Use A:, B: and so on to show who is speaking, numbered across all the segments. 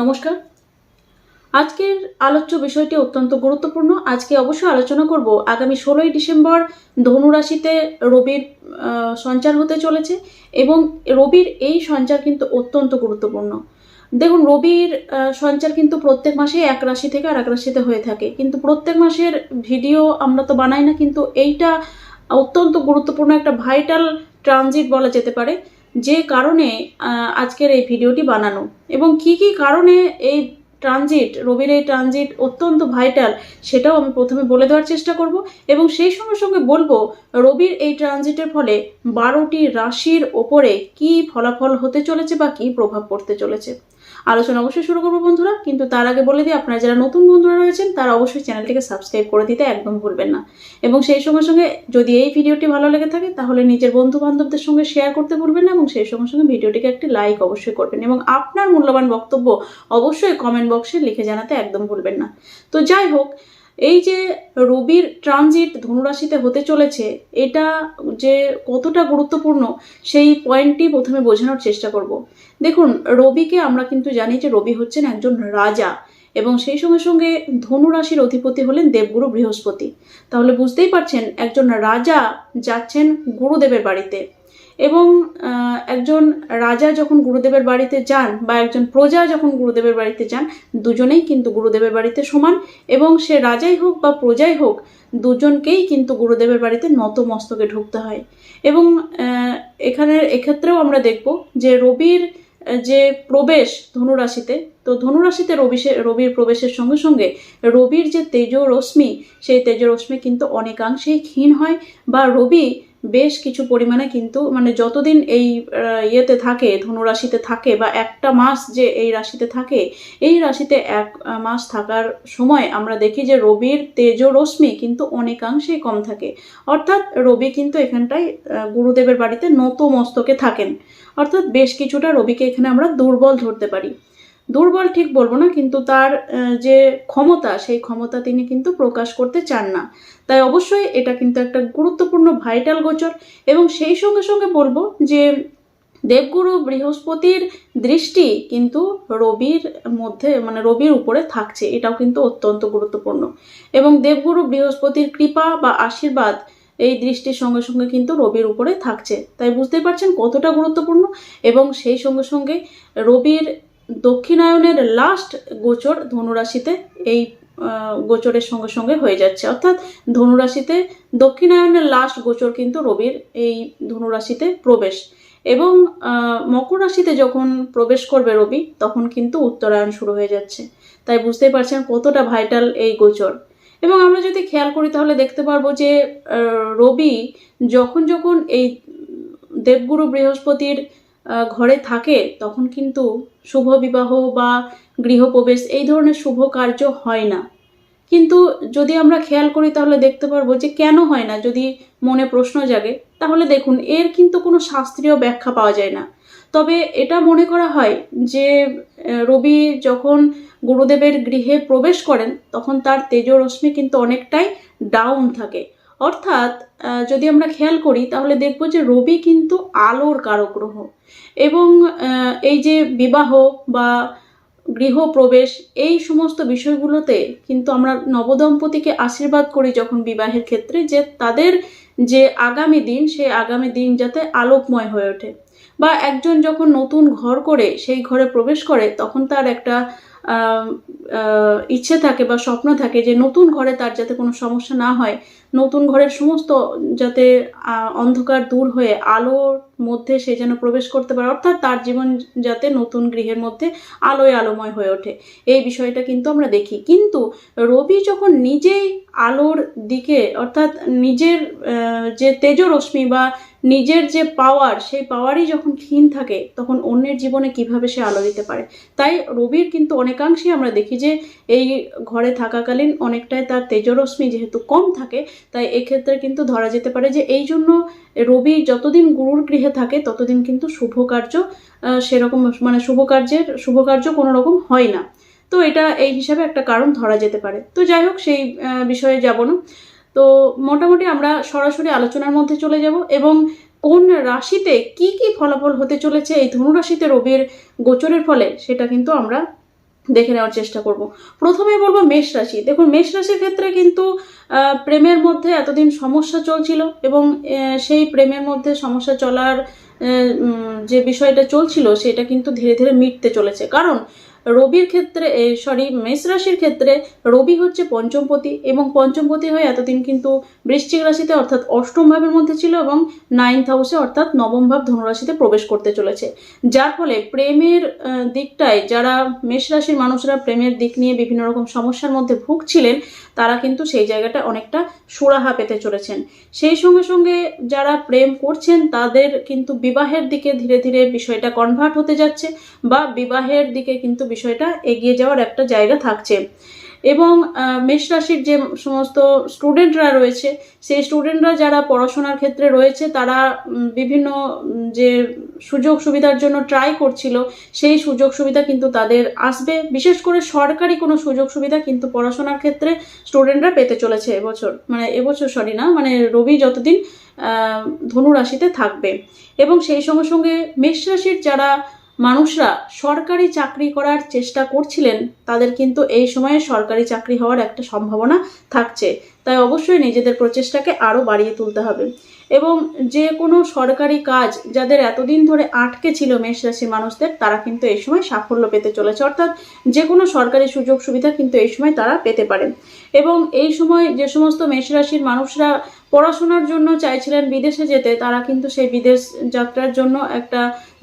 A: নমস্কার। আজকের আলোচ্য বিষয়টি অত্যন্ত গুরুত্বপূর্ণ। আজকে অবশ্যই আলোচনা করব আগামী ষোলোই ডিসেম্বর ধনু রাশিতে রবির সঞ্চার হতে চলেছে এবং রবির এই সঞ্চার কিন্তু অত্যন্ত গুরুত্বপূর্ণ। দেখুন, রবির সঞ্চার কিন্তু প্রত্যেক মাসে এক রাশি থেকে আর এক রাশিতে হয়ে থাকে। কিন্তু প্রত্যেক মাসের ভিডিও আমরা তো বানাই না, কিন্তু এইটা অত্যন্ত গুরুত্বপূর্ণ একটা ভাইটাল ট্রানজিট বলা যেতে পারে। যে কারণে আজকের এই ভিডিওটি বানানো এবং কি কি কারণে এই ট্রানজিট, রবির এই ট্রানজিট অত্যন্ত ভাইটাল সেটাও আমি প্রথমে বলে দেওয়ার চেষ্টা করব এবং সেই সঙ্গে সঙ্গে বলব, রবির এই ট্রানজিটের ফলে বারোটি রাশির ওপরে কি ফলাফল হতে চলেছে বা কি প্রভাব পড়তে চলেছে। আলোচনা অবশ্যই শুরু করব বন্ধুরা। কিন্তু তার আগে বলে দিই, আপনারা যারা নতুন বন্ধুরা রয়েছেন, তারা অবশ্যই চ্যানেলটিকে সাবস্ক্রাইব করে দিতে একদম ভুলবেন না। এবং সেই সঙ্গে সঙ্গে যদি এই ভিডিওটি ভালো লেগে থাকে, তাহলে নিজের বন্ধু বান্ধবদের সঙ্গে শেয়ার করতে ভুলবেন না এবং সেই সঙ্গে সঙ্গে ভিডিওটিকে একটি লাইক অবশ্যই করবেন এবং আপনার মূল্যবান বক্তব্য অবশ্যই কমেন্ট বক্সে লিখে জানাতে একদম ভুলবেন না। তো যাই হোক এই যে রবির ট্রানজিট ধনুরাশিতে হতে চলেছে, এটা যে কতটা গুরুত্বপূর্ণ, সেই পয়েন্টটি প্রথমে বোঝানোর চেষ্টা করব। দেখুন, রবিকে আমরা কিন্তু জানি যে রবি হচ্ছেন একজন রাজা এবং সেই সঙ্গে সঙ্গে ধনুরাশির অধিপতি হলেন দেবগুরু বৃহস্পতি। তাহলে বুঝতেই পারছেন, একজন রাজা যাচ্ছেন গুরুদেবের বাড়িতে। এবং একজন রাজা যখন গুরুদেবের বাড়িতে যান বা একজন প্রজা যখন গুরুদেবের বাড়িতে যান, দুজনেই কিন্তু গুরুদেবের বাড়িতে সমান এবং সে রাজাই হোক বা প্রজাই হোক, দুজনকেই কিন্তু গুরুদেবের বাড়িতে নত মস্তকে ঢুকতে হয়। এবং এখানে, এক্ষেত্রেও আমরা দেখব যে রবির, যে প্রবেশ ধনুরাশিতে, তো ধনুরাশিতে রবি রবির প্রবেশের সঙ্গে সঙ্গে রবির যে তেজ রশ্মি সেই তেজ রশ্মি কিন্তু অনেকাংশেই ক্ষীণ হয় বা রবি বেশ কিছু পরিমাণে কিন্তু মানে যতদিন এই ইয়েতে থাকে, ধনুরাশিতে থাকে বা একটা মাস যে এই রাশিতে থাকে, এই রাশিতে এক মাস থাকার সময় আমরা দেখি যে রবির তেজ রশ্মি কিন্তু অনেকাংশেই কম থাকে। অর্থাৎ রবি কিন্তু এখানটায় গুরুদেবের বাড়িতে নত মস্তকে থাকেন। অর্থাৎ বেশ কিছুটা রবিকে এখানে আমরা দুর্বল ধরতে পারি। দুর্বল ঠিক বলব না, কিন্তু তার যে ক্ষমতা, সেই ক্ষমতা তিনি কিন্তু প্রকাশ করতে চান না। তাই অবশ্যই এটা কিন্তু একটা গুরুত্বপূর্ণ ভাইটাল গোচর। এবং সেই সঙ্গে সঙ্গে বলব যে দেবগুরু বৃহস্পতির দৃষ্টি কিন্তু রবির মধ্যে মানে রবির উপরে থাকছে। এটাও কিন্তু অত্যন্ত গুরুত্বপূর্ণ। এবং দেবগুরু বৃহস্পতির কৃপা বা আশীর্বাদ, এই দৃষ্টির সঙ্গে সঙ্গে কিন্তু রবির উপরে থাকছে। তাই বুঝতেই পারছেন কতটা গুরুত্বপূর্ণ। এবং সেই সঙ্গে সঙ্গে রবির দক্ষিণায়নের লাস্ট গোচর ধনুরাশিতে এই গোচরের সঙ্গে সঙ্গে হয়ে যাচ্ছে। অর্থাৎ ধনুরাশিতে দক্ষিণায়নের লাস্ট গোচর কিন্তু রবির এই ধনুরাশিতে প্রবেশ। এবং মকর রাশিতে যখন প্রবেশ করবে রবি, তখন কিন্তু উত্তরায়ণ শুরু হয়ে যাচ্ছে। তাই বুঝতেই পারছেন কতটা ভাইটাল এই গোচর। এবং আমরা যদি খেয়াল করি তাহলে দেখতে পারব যে রবি যখন যখন এই দেবগুরু বৃহস্পতির ঘরে থাকে, তখন কিন্তু শুভ বিবাহ বা গৃহপ্রবেশ এই ধরনের শুভ কার্য হয় না। কিন্তু যদি আমরা খেয়াল করি, তাহলে দেখতে পারব যে কেন হয় না? যদি মনে প্রশ্ন জাগে, তাহলে দেখুন, এর কিন্তু কোনো শাস্ত্রীয় ব্যাখ্যা পাওয়া যায় না। তবে এটা মনে করা হয় যে রবি যখন গুরুদেবের গৃহে প্রবেশ করেন, তখন তার তেজরশ্মি কিন্তু অনেকটাই ডাউন থাকে। অর্থাৎ যদি আমরা খেয়াল করি, তাহলে দেখব যে রবি কিন্তু আলোর কারক গ্রহ এবং এই যে বিবাহ বা গৃহপ্রবেশ, এই সমস্ত বিষয়গুলোতে কিন্তু আমরা নবদম্পতিকে আশীর্বাদ করি যখন বিবাহের ক্ষেত্রে যে তাদের যে আগামী দিন, সেই আগামী দিন যাতে আলোকময় হয়ে ওঠে। বা একজন যখন নতুন ঘর করে, সেই ঘরে প্রবেশ করে, তখন তার একটা ইচ্ছে থাকে বা স্বপ্ন থাকে যে নতুন ঘরে তার যাতে কোনো সমস্যা না হয়, নতুন ঘরের সমস্ত যাতে অন্ধকার দূর হয়ে আলোর মধ্যে সে যেন প্রবেশ করতে পারে, অর্থাৎ তার জীবন যাতে নতুন গৃহের মধ্যে আলোয় আলোময় হয়ে ওঠে। এই বিষয়টা কিন্তু আমরা দেখি। কিন্তু রবি যখন নিজেই আলোর দিকে, অর্থাৎ নিজের যে তেজরশ্মি বা নিজের যে পাওয়ার সেই পাওয়ারই যখন ক্ষীণ থাকে, তখন অন্যের জীবনে কীভাবে সে আলো দিতে পারে? তাই রবির কিন্তু অনেকাংশেই আমরা দেখি যে, এই ঘরে থাকাকালীন অনেকটাই তার তেজরশ্মি যেহেতু কম থাকে, তাই এক্ষেত্রে কিন্তু ধরা যেতে পারে যে, এই জন্য রবি যতদিন গুরুর গৃহে থাকে, ততদিন কিন্তু শুভ কার্য সেরকম মানে শুভ কার্যের, শুভ কার্য কোনো রকম হয় না। তো এটা এই হিসাবে একটা কারণ ধরা যেতে পারে। তো যাই হোক, সেই বিষয়ে যাব না। তো মোটামুটি আমরা সরাসরি আলোচনার মধ্যে চলে যাব এবং কোন রাশিতে কি কি ফলাফল হতে চলেছে, এই ধনু রাশিতে রবির গোচরের ফলে সেটা কিন্তু আমরা দেখে নেওয়ার চেষ্টা করব। প্রথমে বলব মেষ রাশি। দেখুন, মেষ রাশির ক্ষেত্রে কিন্তু প্রেমের মধ্যে এতদিন সমস্যা চলছিল এবং সেই প্রেমের মধ্যে সমস্যা চলার যে বিষয়টা চলছিল সেটা কিন্তু ধীরে ধীরে মিটতে চলেছে। কারণ রবির ক্ষেত্রে সরি মেষ রাশির ক্ষেত্রে রবি হচ্ছে পঞ্চমপতি এবং পঞ্চমপতি হয়ে এতদিন কিন্তু বৃশ্চিক রাশিতে অর্থাৎ অষ্টম ভাবের মধ্যে ছিল এবং নাইন্থ হাউসে অর্থাৎ নবম ভাব ধনুরাশিতে প্রবেশ করতে চলেছে। যার ফলে প্রেমের দিকটায় যারা মেষ রাশির মানুষরা প্রেমের দিক নিয়ে বিভিন্ন রকম সমস্যার মধ্যে ভুগছিলেন তারা কিন্তু সেই জায়গাটা অনেকটা সুরাহা পেতে চলেছেন। সেই সঙ্গে সঙ্গে যারা প্রেম করছেন, তাদের কিন্তু বিবাহের দিকে ধীরে ধীরে বিষয়টা কনভার্ট হতে যাচ্ছে বা বিবাহের দিকে কিন্তু বিষয়টা এগিয়ে যাওয়ার একটা জায়গা থাকছে। এবং মেষ রাশির যে সমস্ত স্টুডেন্টরা রয়েছে, সেই স্টুডেন্টরা যারা পড়াশোনার ক্ষেত্রে রয়েছে, তারা বিভিন্ন যে সুযোগ সুবিধার জন্য ট্রাই করছিল, সেই সুযোগ সুবিধা কিন্তু তাদের আসবে। বিশেষ করে সরকারি কোনো সুযোগ সুবিধা কিন্তু পড়াশোনার ক্ষেত্রে স্টুডেন্টরা পেতে চলেছে এবছর। মানে এবছর সরি না মানে রবি যতদিন ধনু রাশিতে থাকবে। এবং সেই সঙ্গে সঙ্গে মেষ রাশির যারা মানুষরা সরকারি চাকরি করার চেষ্টা করছিলেন, তাদের কিন্তু এই সময়ে সরকারি চাকরি হওয়ার একটা সম্ভাবনা থাকছে। তাই অবশ্যই নিজেদের প্রচেষ্টাকে আরও বাড়িয়ে তুলতে হবে। এবং যে কোনো সরকারি কাজ যাদের এতদিন ধরে আটকে ছিল মেষ রাশির মানুষদের, তারা কিন্তু এই সময় সাফল্য পেতে চলেছে। অর্থাৎ যে কোনো সরকারি সুযোগ সুবিধা কিন্তু এই সময় তারা পেতে পারেন এবং এই সময় যে সমস্ত মেষ রাশির মানুষরা পড়াশোনার জন্য চাইছিলেন বিদেশে যেতে, তারা কিন্তু সেই বিদেশ যাত্রার জন্য একটা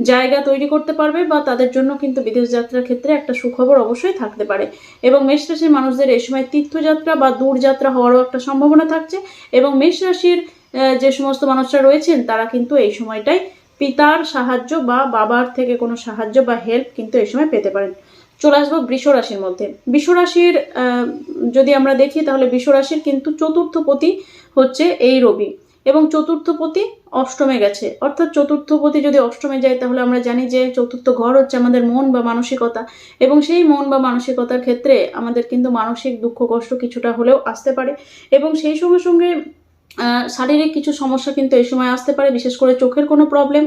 A: জায়গা তৈরি করতে পারবে বা তাদের জন্য কিন্তু বিদেশ যাত্রার ক্ষেত্রে একটা সুখবর অবশ্যই থাকতে পারে। এবং মেষ রাশির মানুষদের এই সময় তীর্থযাত্রা বা দূরযাত্রা হওয়ারও একটা সম্ভাবনা থাকছে এবং মেষ রাশির যে সমস্ত মানুষরা রয়েছেন, তারা কিন্তু এই সময়টাই পিতার সাহায্য বা বাবার থেকে কোনো সাহায্য বা হেল্প কিন্তু এই সময় পেতে পারেন। চলে আসব বৃষ রাশির মধ্যে। বৃষ রাশির যদি আমরা দেখি তাহলে বৃষ রাশির কিন্তু চতুর্থ পতি হচ্ছে এই রবি। এবং চতুর্থপতি অষ্টমে গেছে। অর্থাৎ চতুর্থপতি যদি অষ্টমে যায়, তাহলে আমরা জানি যে চতুর্থ ঘর হচ্ছে আমাদের মন বা মানসিকতা। এবং সেই মন বা মানসিকতার ক্ষেত্রে আমাদের কিন্তু মানসিক দুঃখ, কষ্ট কিছুটা হলেও আসতে পারে। এবং সেই সঙ্গে সঙ্গে শারীরিক কিছু সমস্যা কিন্তু এই সময় আসতে পারে, বিশেষ করে চোখের কোনো প্রবলেম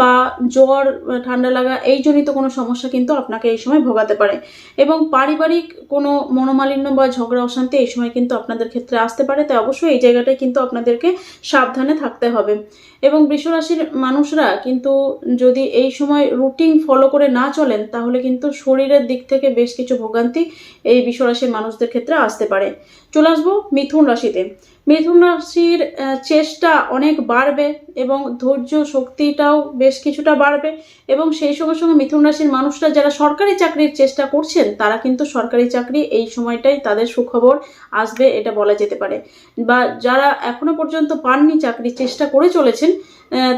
A: বা জ্বর ঠান্ডা লাগা, এই জনিত কোনো সমস্যা কিন্তু আপনাকে এই সময় ভোগাতে পারে। এবং পারিবারিক কোনো মনোমালিন্য বা ঝগড়া, অশান্তি এই সময় কিন্তু আপনাদের ক্ষেত্রে আসতে পারে, তাই অবশ্যই এই জায়গাটায় কিন্তু আপনাদেরকে সাবধানে থাকতে হবে। এবং বৃষরাশির মানুষরা কিন্তু যদি এই সময় রুটিন ফলো করে না চলেন, তাহলে কিন্তু শরীরের দিক থেকে বেশ কিছু ভোগান্তি এই বৃষরাশির মানুষদের ক্ষেত্রে আসতে পারে। চলে আসব মিথুন রাশিতে। মিথুন রাশির চেষ্টা অনেক বাড়বে এবং ধৈর্য শক্তিটাও বেশ কিছুটা বাড়বে এবং সেই সঙ্গে সঙ্গে মিথুন রাশির মানুষরা যারা সরকারি চাকরির চেষ্টা করছেন, তারা কিন্তু সরকারি চাকরি এই সময়টাই তাদের সুখবর আসবে, এটা বলা যেতে পারে। বা যারা এখনও পর্যন্ত পাননি চাকরির চেষ্টা করে চলেছেন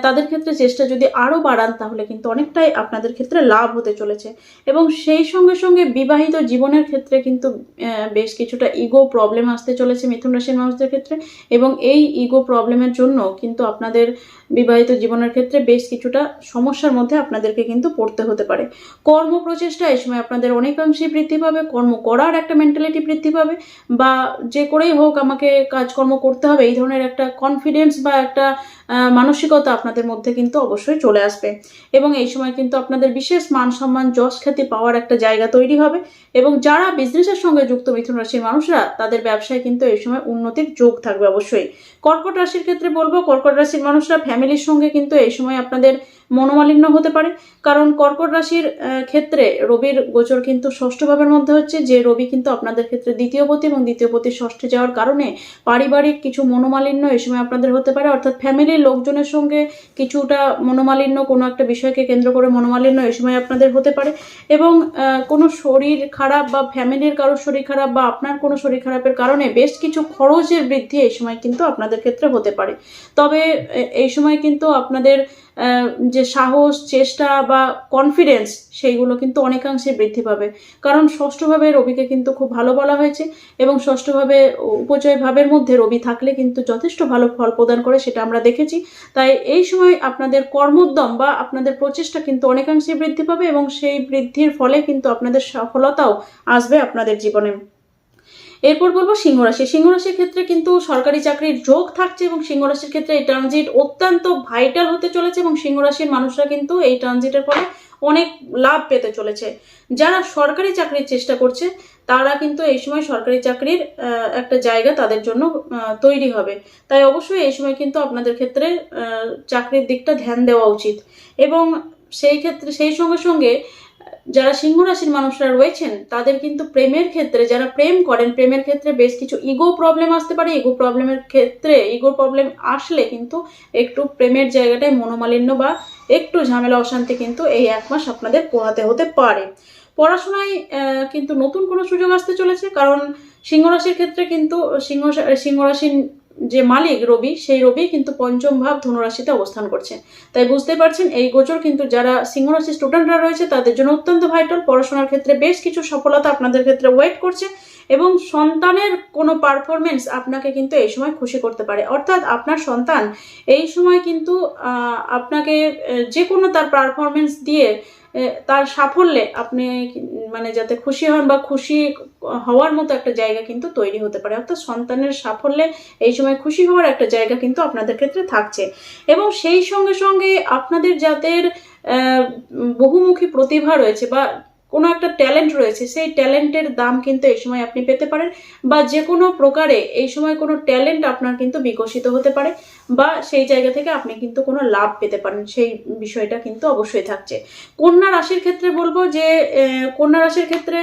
A: তাদের ক্ষেত্রে চেষ্টা যদি আরও বাড়ান, তাহলে কিন্তু অনেকটাই আপনাদের ক্ষেত্রে লাভ হতে চলেছে। এবং সেই সঙ্গে সঙ্গে বিবাহিত জীবনের ক্ষেত্রে কিন্তু বেশ কিছুটা ইগো প্রবলেম আসতে চলেছে মিথুন রাশির মানুষদের ক্ষেত্রে। এবং এই ইগো প্রবলেমের জন্য কিন্তু আপনাদের বিবাহিত জীবনের ক্ষেত্রে বেশ কিছুটা সমস্যার মধ্যে আপনাদেরকে কিন্তু পড়তে হতে পারে। কর্ম প্রচেষ্টা এই সময় আপনাদের অনেকাংশেই বৃদ্ধি পাবে, কর্ম করার একটা মেন্টালিটি বৃদ্ধি পাবে বা যে করেই হোক আমাকে কাজকর্ম করতে হবে, এই ধরনের একটা কনফিডেন্স বা একটা মানসিকতা আপনাদের মধ্যে কিন্তু অবশ্যই চলে আসবে। এবং এই সময় কিন্তু আপনাদের বিশেষ মান সম্মান, যশ খ্যাতি পাওয়ার একটা জায়গা তৈরি হবে এবং যারা বিজনেসের সঙ্গে যুক্ত মিথুন রাশির মানুষরা, তাদের ব্যবসায় কিন্তু এই সময় উন্নতির যোগ থাকবে অবশ্যই। কর্কট রাশির ক্ষেত্রে বলব, কর্কট রাশির মানুষরা ফ্যামিলির সঙ্গে কিন্তু এই সময় আপনাদের মনোমালিন্য হতে পারে। কারণ কর্কট রাশির ক্ষেত্রে রবির গোচর কিন্তু ষষ্ঠ ভাবের মধ্যে হচ্ছে, যে রবি কিন্তু আপনাদের ক্ষেত্রে দ্বিতীয় পতি এবং দ্বিতীয় পতি ষষ্ঠে যাওয়ার কারণে পারিবারিক কিছু মনোমালিন্য এই সময় আপনাদের হতে পারে। অর্থাৎ ফ্যামিলির লোকজনের সঙ্গে কিছুটা মনোমালিন্য, কোনো একটা বিষয়কে কেন্দ্র করে মনোমালিন্য এই সময় আপনাদের হতে পারে। এবং কোনো শরীর খারাপ বা ফ্যামিলির কারোর শরীর খারাপ বা আপনার কোনো শরীর খারাপের কারণে বেশ কিছু খরচের বৃদ্ধি এই সময় কিন্তু আপনাদের ক্ষেত্রে হতে পারে। তবে এই সময় কিন্তু আপনাদের যে সাহস, চেষ্টা বা কনফিডেন্স সেইগুলো কিন্তু অনেকাংশে বৃদ্ধি পাবে। কারণ ষষ্ঠভাবে রবিকে কিন্তু খুব ভালো বলা হয়েছে এবং ষষ্ঠভাবে উপচয় ভাবের মধ্যে রবি থাকলে কিন্তু যথেষ্ট ভালো ফল প্রদান করে, সেটা আমরা দেখেছি। তাই এই সময় আপনাদের কর্মোদ্যম বা আপনাদের প্রচেষ্টা কিন্তু অনেকাংশে বৃদ্ধি পাবে এবং সেই বৃদ্ধির ফলে কিন্তু আপনাদের সফলতাও আসবে আপনাদের জীবনে। এরপর বলব সিংহ রাশি। সিংহ রাশির ক্ষেত্রে কিন্তু সরকারি চাকরির যোগ থাকছে এবং সিংহ রাশির ক্ষেত্রে এই ট্রানজিট অত্যন্ত ভাইটাল হতে চলেছে এবং সিংহ রাশির মানুষরা কিন্তু এই ট্রানজিটের ফলে অনেক লাভ পেতে চলেছে। যারা সরকারি চাকরির চেষ্টা করছে, তারা কিন্তু এই সময় সরকারি চাকরির একটা জায়গা তাদের জন্য তৈরি হবে। তাই অবশ্যই এই সময় কিন্তু আপনাদের ক্ষেত্রে চাকরির দিকটা ধ্যান দেওয়া উচিত। এবং সেই ক্ষেত্রে, সেই সঙ্গে সঙ্গে যারা সিংহ রাশির মানুষরা রয়েছেন, তাদের কিন্তু প্রেমের ক্ষেত্রে, যারা প্রেম করেন, প্রেমের ক্ষেত্রে বেশ কিছু ইগো প্রবলেম আসতে পারে। ইগো প্রবলেমের ক্ষেত্রে ইগো প্রবলেম আসলে কিন্তু একটু প্রেমের জায়গাটায় মনোমালিন্য বা একটু ঝামেলা, অশান্তি কিন্তু এই এক মাস আপনাদের পোহাতে হতে পারে। পড়াশোনায় কিন্তু নতুন কোনো সুযোগ আসতে চলেছে, কারণ সিংহ রাশির ক্ষেত্রে কিন্তু সিংহ সিংহ রাশির যে মালিক রবি, সেই রবি কিন্তু পঞ্চম ভাব ধনুরাশিতে অবস্থান করছে। তাই বুঝতে পারছেন, এই গোচর কিন্তু যারা সিংহরাশি স্টুডেন্টরা রয়েছে, তাদের জন্য অত্যন্ত ভাইটাল পড়াশোনার ক্ষেত্রে বেশ কিছু সফলতা আপনাদের ক্ষেত্রে ওয়েট করছে। এবং সন্তানের কোনো পারফরমেন্স আপনাকে কিন্তু এই সময় খুশি করতে পারে। অর্থাৎ আপনার সন্তান এই সময় কিন্তু আপনাকে যে কোনো তার পারফরমেন্স দিয়ে তার সাফল্যে আপনি মানে যাতে খুশি হন বা খুশি হওয়ার মতো একটা জায়গা কিন্তু তৈরি হতে পারে। অর্থাৎ সন্তানের সাফল্যে এই সময় খুশি হওয়ার একটা জায়গা কিন্তু আপনাদের ক্ষেত্রে থাকছে। এবং সেই সঙ্গে সঙ্গে আপনাদের যাদের বহুমুখী প্রতিভা রয়েছে বা কোনো একটা ট্যালেন্ট রয়েছে, সেই ট্যালেন্টের দাম কিন্তু এই সময় আপনি পেতে পারেন বা যে কোনো প্রকারে এই সময় কোনো ট্যালেন্ট আপনার কিন্তু বিকশিত হতে পারে বা সেই জায়গা থেকে আপনি কিন্তু কোনো লাভ পেতে পারেন, সেই বিষয়টা কিন্তু অবশ্যই থাকছে। কন্যা রাশির ক্ষেত্রে বলব যে কন্যা রাশির ক্ষেত্রে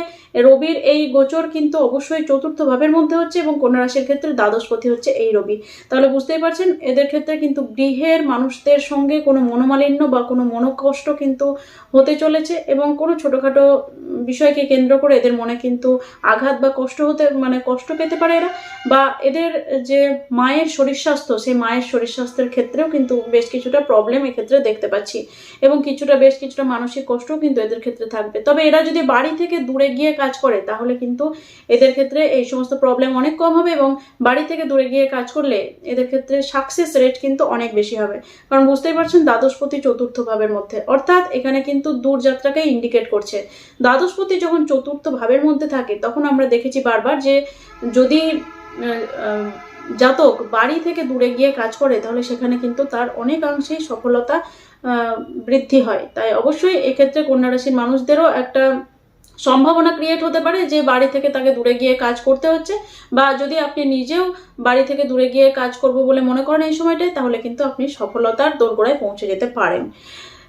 A: রবির এই গোচর কিন্তু অবশ্যই চতুর্থ ভাবের মধ্যে হচ্ছে এবং কন্যা রাশির ক্ষেত্রে দ্বাদশপতি হচ্ছে এই রবি। তাহলে বুঝতেই পারছেন, এদের ক্ষেত্রে কিন্তু গৃহের মানুষদের সঙ্গে কোনো মনোমালিন্য বা কোনো মনোকষ্ট কিন্তু হতে চলেছে এবং কোনো ছোটোখাটো বিষয়কে কেন্দ্র করে এদের মনে কিন্তু আঘাত বা কষ্ট হতে মানে কষ্ট পেতে পারে এরা। বা এদের যে মায়ের শরীর স্বাস্থ্য, সেই মায়ের শরীর স্বাস্থ্যের ক্ষেত্রেও কিন্তু বেশ কিছুটা প্রবলেম এক্ষেত্রে দেখতে পাচ্ছি। এবং কিছুটা, বেশ কিছুটা মানসিক কষ্টও কিন্তু এদের ক্ষেত্রে থাকবে। তবে এরা যদি বাড়ি থেকে দূরে গিয়ে কাজ করে, তাহলে কিন্তু এদের ক্ষেত্রে এই সমস্ত প্রবলেম অনেক কম হবে এবং বাড়ি থেকে দূরে গিয়ে কাজ করলে এদের ক্ষেত্রে সাকসেস রেট কিন্তু অনেক বেশি হবে। কারণ বুঝতেই পারছেন দ্বাদশপতি চতুর্থ ভাবের মধ্যে। অর্থাৎ এখানে কিন্তু দূরযাত্রাকে ইন্ডিকেট করছে। দ্বাদশপতি যখন চতুর্থ ভাবের মধ্যে থাকে, তখন আমরা দেখেছি বারবার যে যদি জাতক বাড়ি থেকে দূরে গিয়ে কাজ করে, তাহলে সেখানে কিন্তু তার অনেকাংশেই সফলতা বৃদ্ধি হয়। তাই অবশ্যই এক্ষেত্রে কন্যা রাশির মানুষদেরও একটা সম্ভাবনা ক্রিয়েট হতে পারে যে বাড়ি থেকে তাকে দূরে গিয়ে কাজ করতে হচ্ছে, বা যদি আপনি নিজেও বাড়ি থেকে দূরে গিয়ে কাজ করব বলে মনে করেন এই সময়টায়, তাহলে কিন্তু আপনি সফলতার দোরগোড়ায় পৌঁছে যেতে পারেন।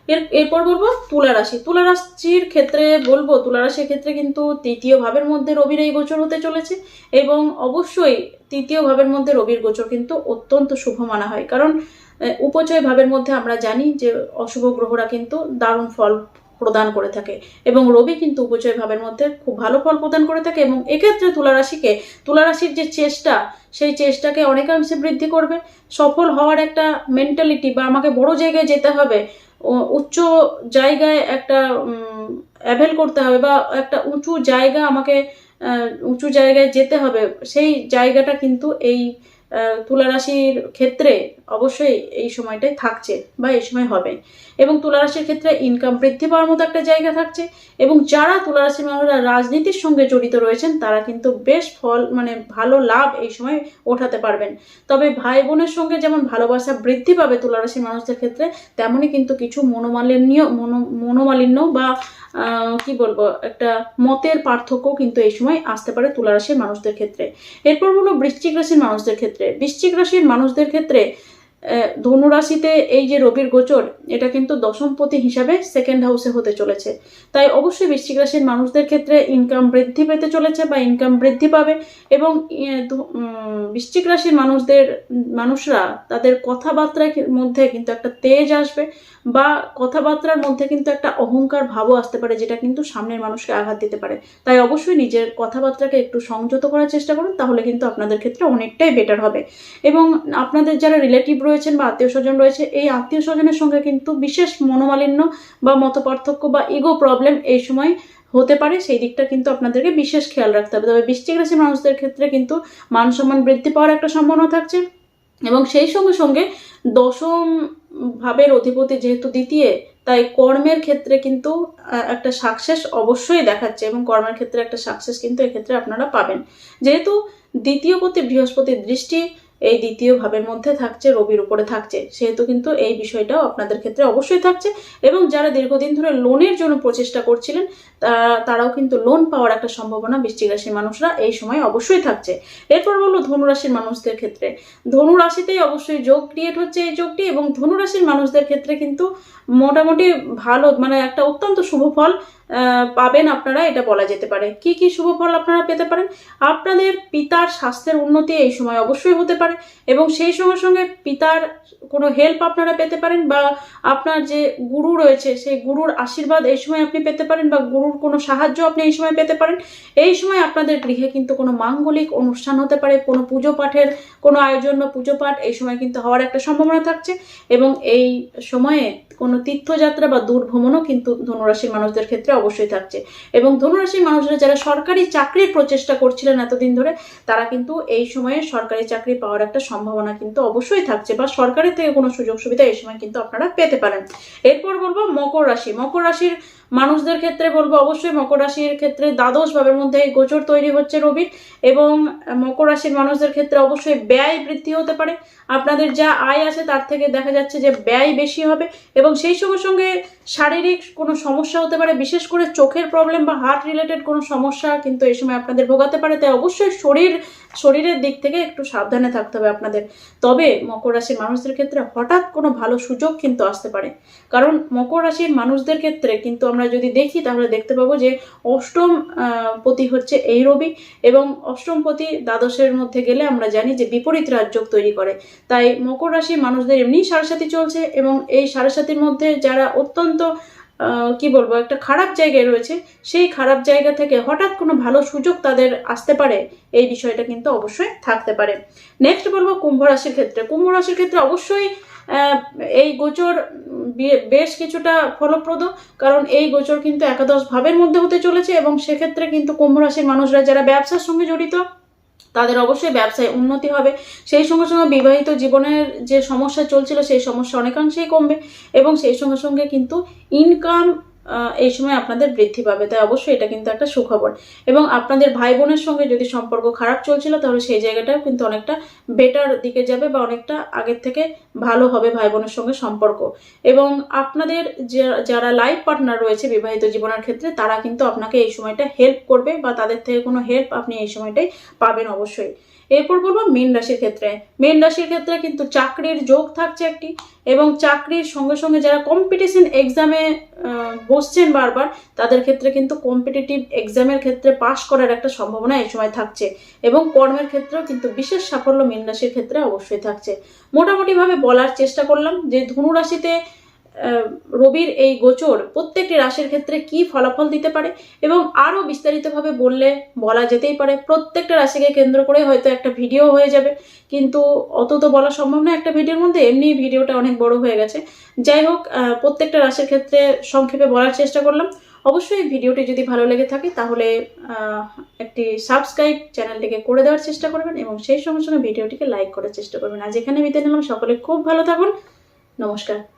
A: এর, এরপর বলব তুলা রাশি। তুলা রাশির ক্ষেত্রে বলব, তুলা রাশির ক্ষেত্রে কিন্তু তৃতীয় ভাবের মধ্যে রবির এই গোচর হতে চলেছে এবং অবশ্যই তৃতীয় ভাবের মধ্যে রবির গোচর কিন্তু অত্যন্ত শুভ মানা হয়। কারণ উপচয় ভাবের মধ্যে আমরা জানি যে অশুভ গ্রহরা কিন্তু দারুণ ফল প্রদান করে থাকে এবং রবি কিন্তু উপচয় ভাবের মধ্যে খুব ভালো ফল প্রদান করে থাকে এবং এক্ষেত্রে তুলারাশিকে তুলারাশির যে চেষ্টা, সেই চেষ্টাকে অনেকাংশে বৃদ্ধি করবে। সফল হওয়ার একটা মেন্টালিটি বা আমাকে বড় জায়গায় যেতে হবে উচ্চ জায়গায় একটা অ্যাভেল করতে হবে বা একটা উঁচু জায়গা আমাকে উঁচু জায়গায় যেতে হবে, সেই জায়গাটা কিন্তু এই তুলা রাশির ক্ষেত্রে অবশ্যই এই সময়টাই থাকছে বা এই সময় হবে। এবং তুলা রাশির ক্ষেত্রে ইনকাম বৃদ্ধি পাওয়ার মতো একটা জায়গা থাকছে এবং যারা তুলা রাশির মানুষরা রাজনীতির সঙ্গে জড়িত রয়েছেন, তারা কিন্তু বেশ ফল মানে ভালো লাভ এই সময় ওঠাতে পারবেন। তবে ভাই বোনের সঙ্গে যেমন ভালোবাসা বৃদ্ধি পাবে তুলা রাশির মানুষদের ক্ষেত্রে, তেমনই কিন্তু কিছু মনোমালিন্য, মনো, মনোমালিন্য বা কি বলব, একটা মতের পার্থক্য কিন্তু এই সময় আসতে পারে তুলা রাশির মানুষদের ক্ষেত্রে। এরপর হলো বৃশ্চিক রাশির মানুষদের ক্ষেত্রে। বৃশ্চিক রাশির মানুষদের ক্ষেত্রে আহ, ধনু রাশিতে এই যে রবির গোচর এটা কিন্তু দশমপতি হিসাবে সেকেন্ড হাউসে হতে চলেছে। তাই অবশ্যই বৃশ্চিক রাশির মানুষদের ক্ষেত্রে ইনকাম বৃদ্ধি পেতে চলেছে বা ইনকাম বৃদ্ধি পাবে এবং বৃশ্চিক রাশির মানুষদের মানুষরা তাদের কথাবার্তার মধ্যে কিন্তু একটা তেজ আসবে বা কথাবার্তার মধ্যে কিন্তু একটা অহংকার ভাবও আসতে পারে যেটা কিন্তু সামনের মানুষকে আঘাত দিতে পারে। তাই অবশ্যই নিজের কথাবার্তাকে একটু সংযত করার চেষ্টা করুন তাহলে কিন্তু আপনাদের ক্ষেত্রে অনেকটাই বেটার হবে। এবং আপনাদের যারা রিলেটিভ রয়েছেন বা আত্মীয় স্বজন রয়েছে, এই আত্মীয় স্বজনের সঙ্গে কিন্তু বিশেষ মনোমালিন্য বা মতপার্থক্য বা ইগো প্রবলেম এই সময় হতে পারে। সেই দিকটা কিন্তু আপনাদেরকে বিশেষ খেয়াল রাখতে হবে। তবে বৃশ্চিক রাশির মানুষদের ক্ষেত্রে কিন্তু মান সম্মান বৃদ্ধি পাওয়ার একটা সম্ভাবনা থাকছে এবং সেই সঙ্গে সঙ্গে দশম ভাবের অধিপতি যেহেতু দ্বিতীয়, তাই কর্মের ক্ষেত্রে কিন্তু একটা সাকসেস অবশ্যই দেখাচ্ছে এবং কর্মের ক্ষেত্রে একটা সাকসেস কিন্তু এক্ষেত্রে আপনারা পাবেন। যেহেতু দ্বিতীয় পতি বৃহস্পতির দৃষ্টি এই দ্বিতীয় ভাবের মধ্যে থাকছে, রবির উপরে থাকছে। সেহেতু কিন্তু এই বিষয়টাও আপনাদের ক্ষেত্রে অবশ্যই থাকছে এবং যারা দীর্ঘদিন ধরে লোনের জন্য প্রচেষ্টা করছিলেন তারাও কিন্তু লোন পাওয়ার একটা সম্ভাবনা বৃশ্চিক রাশির মানুষরা এই সময় অবশ্যই থাকছে। এরপর বলব ধনুরাশির মানুষদের ক্ষেত্রে। ধনু রাশিতেই অবশ্যই যোগ ক্রিয়েট হচ্ছে এই যোগটি এবং ধনু রাশির মানুষদের ক্ষেত্রে কিন্তু মোটামুটি ভালো মানে একটা অত্যন্ত শুভ ফল। পাবেন আপনারা, এটা বলা যেতে পারে। কি কি শুভ ফল আপনারা পেতে পারেন? আপনাদের পিতার স্বাস্থ্যের উন্নতি এই সময় অবশ্যই হতে পারে এবং সেই সঙ্গে সঙ্গে পিতার কোনো হেল্প আপনারা পেতে পারেন বা আপনার যে গুরু রয়েছে, সেই গুরুর আশীর্বাদ এই সময় আপনি পেতে পারেন বা গুরুর কোনো সাহায্য আপনি এই সময় পেতে পারেন। এই সময় আপনাদের গৃহে কিন্তু কোনো মাঙ্গলিক অনুষ্ঠান হতে পারে, কোনো পুজো পাঠের কোনো আয়োজন বা পুজো পাঠ এই সময় কিন্তু হওয়ার একটা সম্ভাবনা থাকছে এবং এই সময়ে কোনো তীর্থযাত্রা বা দূর ভ্রমণও কিন্তু ধনুরাশির মানুষদের ক্ষেত্রে অবশ্যই থাকছে। এবং ধনুরাশির মানুষরা যারা সরকারি চাকরির প্রচেষ্টা করছিলেন এতদিন ধরে, তারা কিন্তু এই সময়ে সরকারি চাকরি পাওয়ার একটা সম্ভাবনা কিন্তু অবশ্যই থাকছে বা সরকারের থেকে কোনো সুযোগ সুবিধা এই সময় কিন্তু আপনারা পেতে পারেন। এরপর বলব মকর রাশি। মকর রাশির মানুষদের ক্ষেত্রে বলব অবশ্যই মকর রাশির ক্ষেত্রে দ্বাদশ ভাবের মধ্যে গোচর তৈরি হচ্ছে রবির এবং মকর রাশির মানুষদের ক্ষেত্রে অবশ্যই ব্যয় বৃদ্ধি হতে পারে। আপনাদের যা আয় আছে তার থেকে দেখা যাচ্ছে যে ব্যয় বেশি হবে এবং সেই সঙ্গে সঙ্গে শারীরিক কোনো সমস্যা হতে পারে, বিশেষ করে চোখের প্রবলেম বা হার্ট রিলেটেড কোনো সমস্যা কিন্তু এই সময় আপনাদের ভোগাতে পারে। তাই অবশ্যই শরীর শরীরের দিক থেকে একটু সাবধানে থাকতে হবে আপনাদের। তবে মকর রাশির মানুষদের ক্ষেত্রে হঠাৎ কোনো ভালো সুযোগ কিন্তু আসতে পারে। কারণ মকর রাশির মানুষদের ক্ষেত্রে কিন্তু আমরা যদি দেখি, তাহলে দেখতে পাবো যে অষ্টম পতি হচ্ছে এই রবি এবং অষ্টম পতি দ্বাদশের মধ্যে গেলে আমরা জানি যে বিপরীত রাজযোগ তৈরি করে। তাই মকর রাশির মানুষদের এমনি সাড়ে চলছে এবং এই সাড়ে মধ্যে যারা অত্যন্ত কি বলব, একটা খারাপ জায়গায় রয়েছে। সেই খারাপ জায়গা থেকে হঠাৎ কোনো ভালো সুযোগ তাদের আসতে পারে, এই বিষয়টা কিন্তু অবশ্যই থাকতে পারে। নেক্সট বলব কুম্ভ রাশির ক্ষেত্রে। কুম্ভ রাশির ক্ষেত্রে অবশ্যই এই গোচর বেশ কিছুটা ফলপ্রদ, কারণ এই গোচর কিন্তু একাদশ ভাবের মধ্যে হতে চলেছে এবং সেক্ষেত্রে কিন্তু কুম্ভ রাশির মানুষরা যারা ব্যবসার সঙ্গে জড়িত তাদের অবশ্যই ব্যবসায় উন্নতি হবে। সেই সঙ্গে সঙ্গে বিবাহিত জীবনের যে সমস্যা চলছিল, সেই সমস্যা অনেকাংশেই কমবে এবং সেই সঙ্গে সঙ্গে কিন্তু ইনকাম এই সময় আপনাদের বৃদ্ধি পাবে। তাই অবশ্যই এটা কিন্তু একটা সুখবর। এবং আপনাদের ভাই বোনের সঙ্গে যদি সম্পর্ক খারাপ চলছিল, তাহলে সেই জায়গাটাও কিন্তু অনেকটা বেটার দিকে যাবে বা অনেকটা আগের থেকে ভালো হবে ভাই বোনের সঙ্গে সম্পর্ক। এবং আপনাদের যারা লাইফ পার্টনার রয়েছে বিবাহিত জীবনের ক্ষেত্রে, তারা কিন্তু আপনাকে এই সময়টা হেল্প করবে বা তাদের থেকে কোনো হেল্প আপনি এই সময়টাই পাবেন অবশ্যই। এরপর বলব মীন রাশির ক্ষেত্রে। মীন রাশির ক্ষেত্রে কিন্তু চাকরির যোগ থাকছে একটি এবং চাকরির সঙ্গে সঙ্গে যারা কম্পিটিশন এক্সামে বসছেন বারবার তাদের ক্ষেত্রে কিন্তু কম্পিটিটিভ এক্সামের ক্ষেত্রে পাশ করার একটা সম্ভাবনা এই সময় থাকছে এবং কর্মের ক্ষেত্রেও কিন্তু বিশেষ সাফল্য মীন রাশির ক্ষেত্রে অবশ্যই থাকছে। মোটামুটিভাবে বলার চেষ্টা করলাম যে ধনু রাশিতে আহ, রবির এই গোচর প্রত্যেকটি রাশির ক্ষেত্রে কি ফলাফল দিতে পারে এবং আরও বিস্তারিতভাবে বললে বলা যেতেই পারে, প্রত্যেকটা রাশিকে কেন্দ্র করে হয়তো একটা ভিডিও হয়ে যাবে। কিন্তু অত তো বলা সম্ভব না, একটা ভিডিওর মধ্যে এমনি ভিডিওটা অনেক বড় হয়ে গেছে। যাই হোক প্রত্যেকটা রাশির ক্ষেত্রে সংক্ষেপে বলার চেষ্টা করলাম। অবশ্যই ভিডিওটি যদি ভালো লেগে থাকে, তাহলে একটি সাবস্ক্রাইব চ্যানেলটিকে করে দেওয়ার চেষ্টা করবেন এবং সেই সঙ্গে সঙ্গে ভিডিওটিকে লাইক করার চেষ্টা করবেন। আজ এখানে বিদায় নিলাম। সকলে খুব ভালো থাকুন। নমস্কার।